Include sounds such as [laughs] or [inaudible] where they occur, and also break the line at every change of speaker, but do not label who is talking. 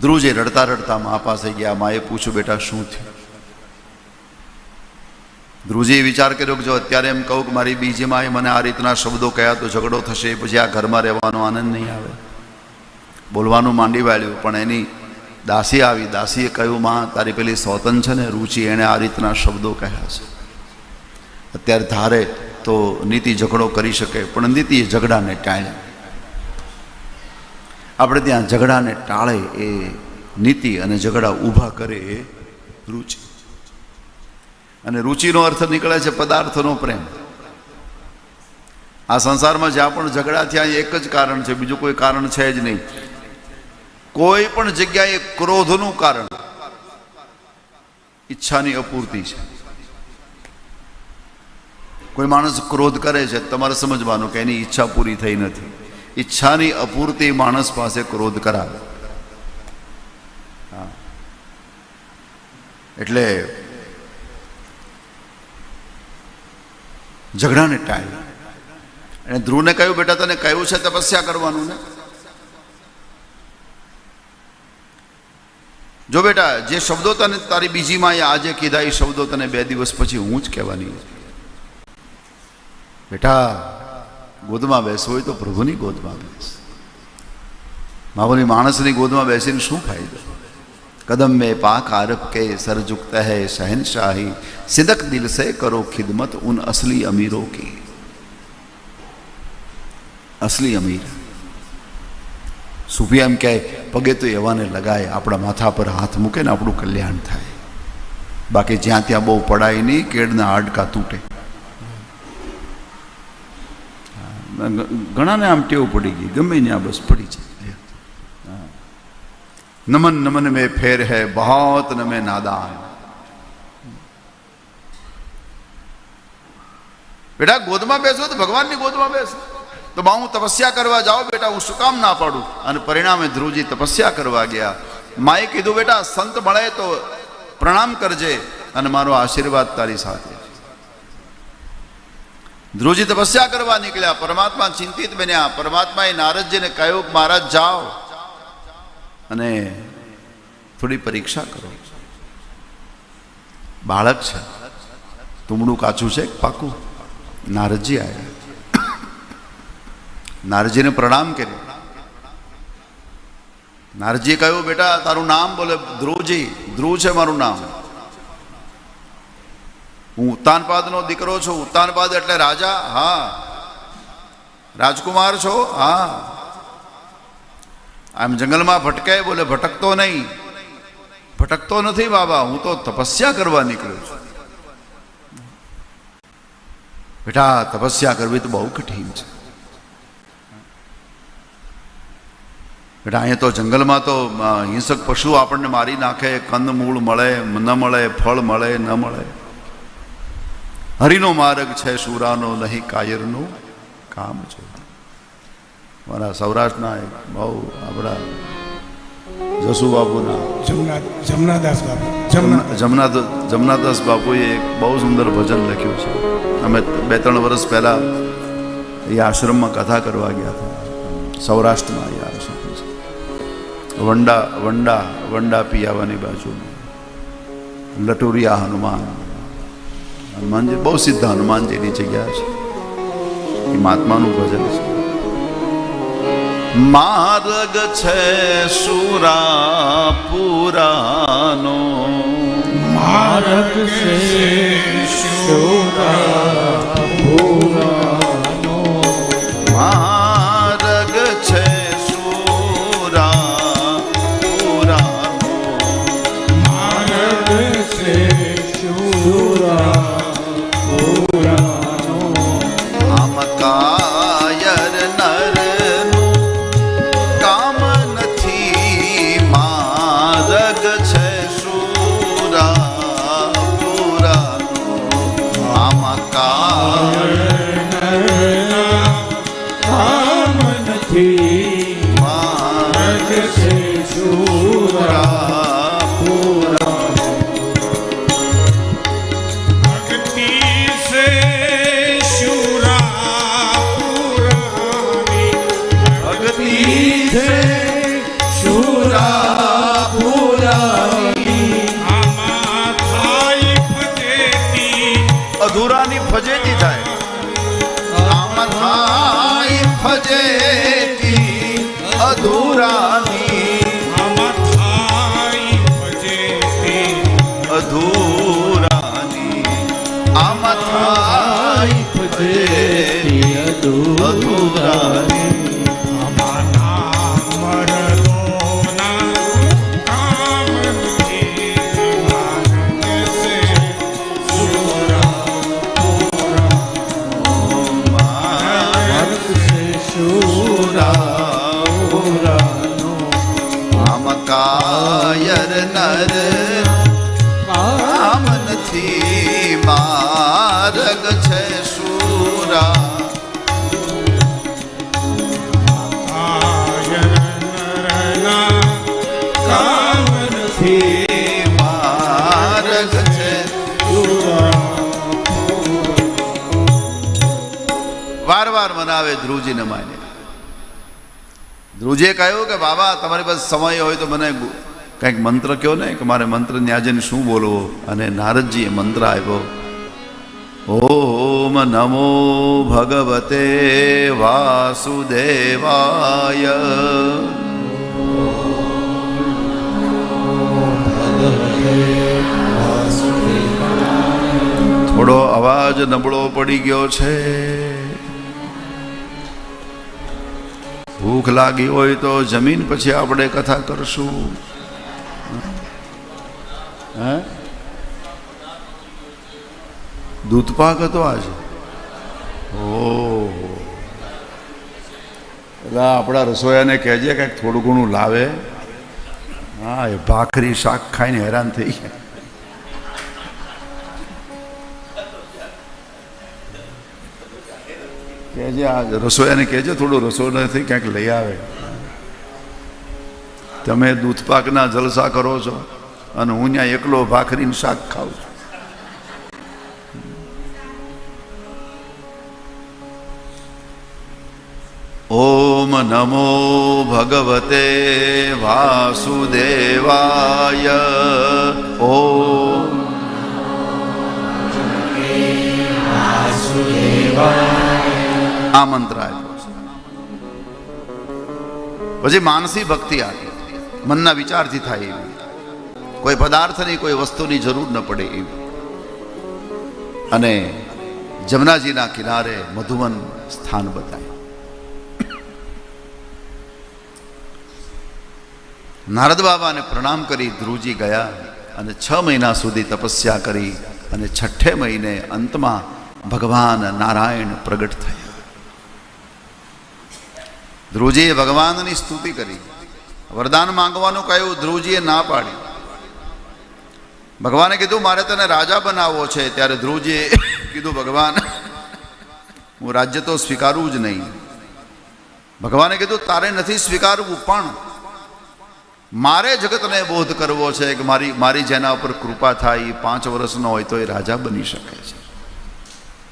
ધ્રુવજી રડતા રડતા મા પાસે ગયા. માએ પૂછ્યું, બેટા, શું થયું? ધ્રુવજીએ વિચાર કર્યો કે જો અત્યારે એમ કહું કે મારી બીજી માએ મને આ રીતના શબ્દો કહ્યા તો ઝઘડો થશે પછી આ ઘરમાં રહેવાનો આનંદ નહીં આવે. બોલવાનું માંડી વાળ્યું, પણ એની દાસી આવી. દાસીએ કહ્યું, માં, તારી પેલી સોતન છે ને, રુચિ, એણે આ રીતના શબ્દો કહ્યા છે? અત્યારે ધારે તો નીતિ ઝઘડો કરી શકે, પણ નીતિએ ઝઘડાને ટાળ્યા. આપણે ત્યાં ઝઘડાને ટાળે એ નીતિ અને ઝઘડા ઊભા કરે એ રુચિ. અને રુચિનો અર્થ નીકળે છે પદાર્થનો પ્રેમ. આ સંસારમાં જ્યાં પણ ઝઘડા થયા, એક જ કારણ છે, બીજું કોઈ કારણ છે જ નહીં. કોઈ પણ જગ્યાએ ક્રોધનું કારણ. ઈચ્છાની અપૂર્તિ છે. કોઈ માણસ ક્રોધ કરે છે, તમારે સમજવાનું કે એની ઈચ્છા પૂરી થઈ નથી. ઈચ્છાની અપૂર્તિ માણસ પાસે ક્રોધ કરાવે. એટલે ઝઘડાને ટાળ્યો અને ધ્રુવને કહ્યું, બેટા, તને કહ્યું છે તપસ્યા કરવાનું ને? જો બેટા, જે શબ્દો તને તારી બીજી માં આજે કીધા, એ શબ્દો તને બે દિવસ પછી હું જ કહેવાની. બેટા ગોદમાં બેસવું હોય તો પ્રભુની ગોદમાં બેસ. મામૂલી માણસની ગોદમાં બેસીને શું ફાયદો? કદમ મેં પાક આરબ કે સર ઝુકતા હૈ શહેનશાહી, સિદક દિલ સે કરો ખિદમત ઉન અસલી અમીરો की અસલી અમીર. સુફિયા એમ કહે, પગે તો એવાને લગાય, આપણા માથા પર હાથ મૂકે ને આપણું કલ્યાણ થાય. બાકી જ્યાં ત્યાં બહુ પડાય નહીં કેડના હાડકા તૂટે. ઘણાને આમ ટેવ પડી ગઈ, ગમે ને આ બસ પડી જાય. નમન નમન મેં ફેર હૈ, બહોત નમે નાદાન. બેટા, ગોદમાં બેસો તો ભગવાનની ગોદમાં બેસો. તો બા, હું તપસ્યા કરવા જાઉં, બેટા, હું શું કામ ના પાડું? અને પરિણામે ધ્રુવજી તપસ્યા કરવા ગયા. માએ કીધું, બેટા, સંત મળે તો પ્રણામ કરજે અને મારો આશીર્વાદ તારી સાથે. ધ્રુવજી તપસ્યા કરવા નીકળ્યા, પરમાત્મા ચિંતિત બન્યા, પરમાત્માએ નારદજીને કહ્યું, મહારાજ, જાઓ. અને થોડી પરીક્ષા કરો. બાળક છે. તુમડું કાચું છે, પાકું. નારદજી આવ્યા. નારદજીને પ્રણામ કર્યો. નારદજીએ કહ્યું, બેટા, તારું નામ બોલે ધ્રુવજી. ધ્રુવ છે મારું નામ. હું ઉત્તાનપાદનો દીકરો છું. ઉત્તાનપાદ એટલે રાજા? હા. રાજકુમાર છો? હા. આમ જંગલમાં ભટકે બોલે, ભટકતો નહીં. ભટકતો નથી બાબા. હું તો તપસ્યા કરવા નીકળ્યો છું. બેટા, તપસ્યા કરવી તો બહુ કઠિન છે. બેટા, અહીંયા તો જંગલમાં તો હિંસક પશુ આપણને મારી નાખે. કંદ મૂળ મળે, ન મળે, ફળ મળે, ન મળે. હરિનો માર્ગ છે સુરાનો નહીં કાયરનું કામ છે. મારા સૌરાષ્ટ્રના એક બહુ આપણા જસુ
બાપુના જમનાદાસ બાપુ જમના
જમના જમનાદાસ બાપુએ એક બહુ સુંદર ભજન લખ્યું છે. અમે બે ત્રણ વર્ષ પહેલાં એ આશ્રમમાં કથા કરવા ગયા હતા. સૌરાષ્ટ્રમાં એ આશ્રમ વંડા વંડા વંડા પિયાવાની બાજુમાં. લટુરિયા હનુમાન. હનુમાનજી, બહુ સીધા હનુમાનજીની જગ્યા છે. એ મહાત્માનું ભજન છે. માર્ગ છે સુરા પુરાનો
માર્ગ છે
માર્ગ છોકરાની
ફજેતી થાય.
આમાં
થાય ફજેતી
અધૂરાની. આમાં થાય
ફજેતી અધૂરાની.
આમાં થાય
ફજેતી અધૂરા વાર વાર મનાવે ધ્રુવજીને માને. ધ્રુવજીએ કહ્યું કે, બાબા, તમારી પાસે સમય હોય તો મને કંઈક મંત્ર કહો ને, કે મારે મંત્ર ન્યાજને શું બોલવો? અને નારદજીએ મંત્ર આપ્યો, ઓમ નમો ભગવતે વાસુદેવાય. થોડો અવાજ નબળો પડી ગયો છે. ભૂખ લાગી હોય તો જમીન પછી આપણે કથા કરશું. હે? દૂધપાક હતો આજે? ઓહો. એટલે આપણા રસોયાને કહેજે, કંઈક થોડું ઘણું લાવે. હા, એ ભાખરી શાક ખાઈને હેરાન થઈ ગયા. કહેજે, આ રસોયાને કહેજે, થોડું રસોઈથી ક્યાંક લઈ આવે. તમે દૂધપાકના જલસા કરો છો અને હું ત્યાં એકલો ભાખરીને શાક ખાઉં છું. ઓમ નમો ભગવતે વાસુદેવાય, ઓમ આ મંત્ર આપ્યો છે. પછી માનસી ભક્તિ આપી. મનના વિચારથી થાય એવી. કોઈ પદાર્થની, કોઈ વસ્તુની જરૂર ન પડે એવી. અને જમનાજીના કિનારે મધુવન સ્થાન બતાવ્યું. નારદ બાબાને પ્રણામ કરી ધ્રુવજી ગયા અને છ મહિના સુધી તપસ્યા કરી અને છઠ્ઠે મહિને અંતમાં ભગવાન નારાયણ પ્રગટ થયા. ધ્રુવજીએ ભગવાનની સ્તુતિ કરી. વરદાન માંગવાનું કહ્યું, ધ્રુવજીએ ના પાડી. ભગવાને કીધું, મારે તને રાજા બનાવવો છે. ત્યારે ધ્રુવજીએ [laughs] કીધું, ભગવાન, હું રાજ્ય તો સ્વીકારવું જ નહીં. ભગવાને કીધું, તારે નથી સ્વીકારવું, પણ મારે જગતને બોધ કરવો છે કે મારી મારી જેના ઉપર કૃપા થાય એ પાંચ વર્ષનો હોય તો એ રાજા બની શકે છે.